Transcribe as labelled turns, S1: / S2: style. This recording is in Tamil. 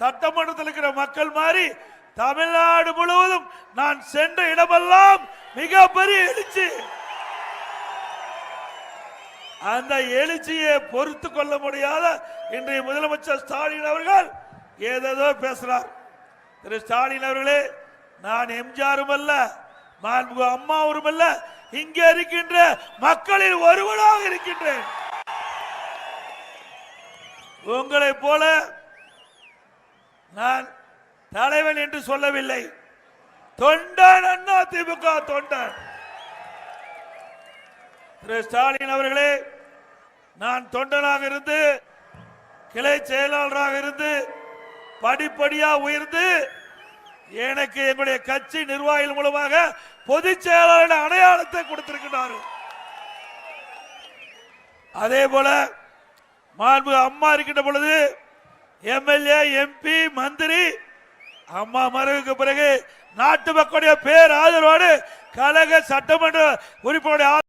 S1: சட்டமன்றத்தில் இருக்கிற மக்கள் மாதிரி தமிழ்நாடு முழுவதும் நான் சென்ற இடமெல்லாம் மிகப்பெரிய எழுச்சி. அந்த எழுச்சியை பொறுத்து கொள்ள முடியாத இன்றைய முதலமைச்சர் ஸ்டாலின் அவர்கள் ஏதேதோ பேசுறார். திரு ஸ்டாலின் அவர்களே நான் எம்ஜிஆரும் அல்ல மாண்பு அம்மாவும் அல்ல இங்கே இருக்கின்ற மக்களில் ஒருவனாக இருக்கின்றேன். உங்களை போல நான் தலைவன் என்று சொல்லவில்லை. தொண்டன் அண்ணா திமுக தொண்டன். திரு ஸ்டாலின் அவர்களே நான் தொண்டனாக இருந்து கிளை செயலாளராக இருந்து படிப்படியா உயர்ந்து எனக்கு எங்களுடைய கட்சி நிர்வாகிகள் மூலமாக பொதுச் செயலாளர் அடையாளத்தை கொடுத்திருக்கிறார்கள். அதே போல மாண்பு அம்மா இருக்கின்ற பொழுது எம்எல்ஏ எம்பி மந்திரி அம்மா மறைவுக்கு பிறகு நாட்டு மக்களுடைய பேர் ஆதரவோடு கழக சட்டமன்ற உறுப்பினருடைய